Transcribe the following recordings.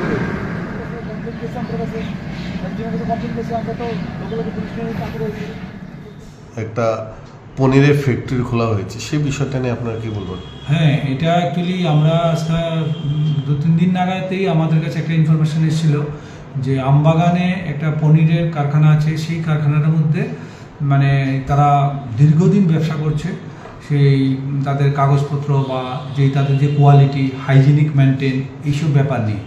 করে একটা পনিরের ফ্যাক্টরি খোলা হয়েছে সেই বিষয়টা নিয়ে আপনারা কি বলবেন? হ্যাঁ এটা অ্যাকচুয়ালি আমরা আজকে দু তিন দিন নাগাদই আমাদের কাছে একটা ইনফরমেশন এসেছিল যে আমবাগানে একটা পনিরের কারখানা আছে সেই কারখানাটার মধ্যে মানে তারা দীর্ঘদিন ব্যবসা করছে। সেই তাদের কাগজপত্র বা যেই তাদের যে কোয়ালিটি হাইজিনিক মেনটেন এইসব ব্যাপার নিয়ে।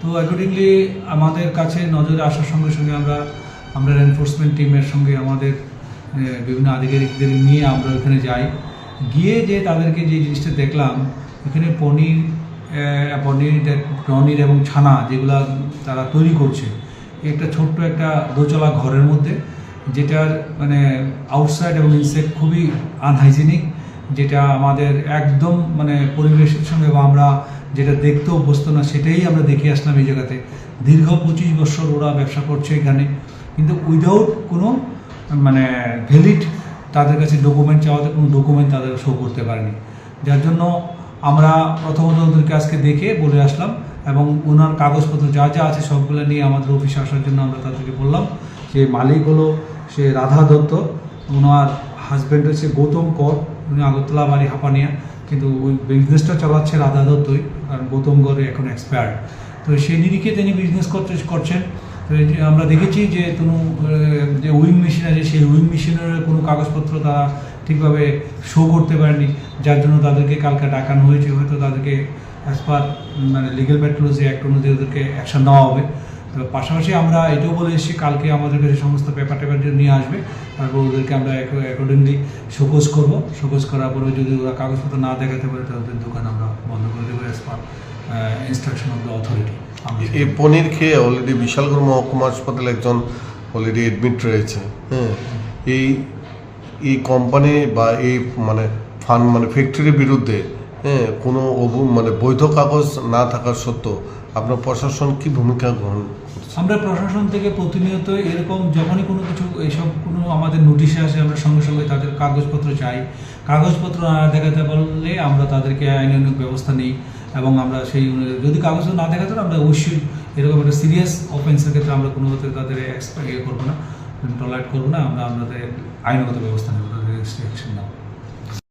তো অ্যাকর্ডিংলি আমাদের কাছে নজরে আসার সঙ্গে সঙ্গে আমরা আমরা এনফোর্সমেন্ট টিমের সঙ্গে আমাদের বিভিন্ন আধিকারিকদের নিয়ে আমরা ওখানে যাই। গিয়ে যে তাদেরকে যে জিনিসটা দেখলাম, এখানে পনির পনির পনির এবং ছানা যেগুলা তারা তৈরি করছে, একটা ছোট্ট একটা দোচলা ঘরের মধ্যে, যেটার মানে আউটসাইড এবং ইনসাইড খুবই আনহাইজেনিক যেটা আমাদের একদম মানে পরিবেশের সঙ্গে বা আমরা যেটা দেখতে অভ্যস্ত না, সেটাই আমরা দেখে আসলাম এই জায়গাতে। দীর্ঘ পঁচিশ বছর ওরা ব্যবসা করছে এখানে। কিন্তু উইদাউট কোনো মানে ভ্যালিড তাদের কাছে ডকুমেন্ট চাওয়াতে কোনো ডকুমেন্ট তাদের শো করতে পারেনি। যার জন্য আমরা প্রথমত ওদেরকে আজকে দেখে বলে আসলাম এবং ওনার কাগজপত্র যা যা আছে সবগুলো নিয়ে আমাদের অফিসে আসার জন্য আমরা তাদেরকে বললাম যে মালিক হলো সে রাধা দত্ত। ওনার হাজব্যান্ড হচ্ছে গৌতম কর, উনি আগরতলা বাড়ি হাঁপানিয়া। কিন্তু ওই বিজনেসটা চালাচ্ছে রাধা দত্তই আর গৌতম গড়ে এখন এক্সপায়ার্ড তো সেই নিরিখে তিনি বিজনেস করতে করছেন। তো আমরা দেখেছি যে কোনো যে উইং মেশিন আছে, সেই উইং মেশিনের কোনো কাগজপত্র তারা ঠিকভাবে শো করতে পারেনি। যার জন্য তাদেরকে কালকে ডাকানো হয়েছে। হয়তো তাদেরকে অ্যাজ পার মানে লিগেল মেট্রোলজি অ্যাক্ট অনুযায়ী ওদেরকে অ্যাকশন নেওয়া হবে। তো পাশাপাশি আমরা এটাও বলে এসেছি, কালকে আমাদের কাছে সমস্ত পেপার টেপার নিয়ে আসবে, তারপর ওদেরকে আমরা অ্যাকর্ডিংলি শোকজ করব। শোকজ করার পরে যদি ওরা কাগজপত্র না দেখাতে পারে, তাহলে দোকান আমরা বন্ধ করে দেবো as per instruction of the authority এই পনির খেয়ে অলরেডি বিশালগড় মহকুমা হাসপাতালে একজন অলরেডি অ্যাডমিট রয়েছে হ্যাঁ? এই এই কোম্পানি বা এই মানে ফান মানে ফ্যাক্টরির বিরুদ্ধে হ্যাঁ কোনো অবু- মানে বৈধ কাগজ না থাকার সত্ত্বেও আপনার প্রশাসন কি ভূমিকা গ্রহণ আমরা প্রশাসন থেকে প্রতিনিয়ত এরকম যখনই কোনো কিছু এইসব কোনো আমাদের নোটিশে আসে, আমরা সঙ্গে সঙ্গে তাদের কাগজপত্র চাই। কাগজপত্র না দেখাতে পারলে আমরা তাদেরকে আইন আইনানুগ ব্যবস্থা নিই এবং আমরা সেই যদি কাগজপত্র না দেখাতে আমরা অবশ্যই এরকম একটা সিরিয়াস অফেন্সের ক্ষেত্রে আমরা কোনো তাদের ইয়ে করব না টলারেট করব না, আমরা আমাদের আইনগত ব্যবস্থা নেব, তাদের অ্যাকশন নেব।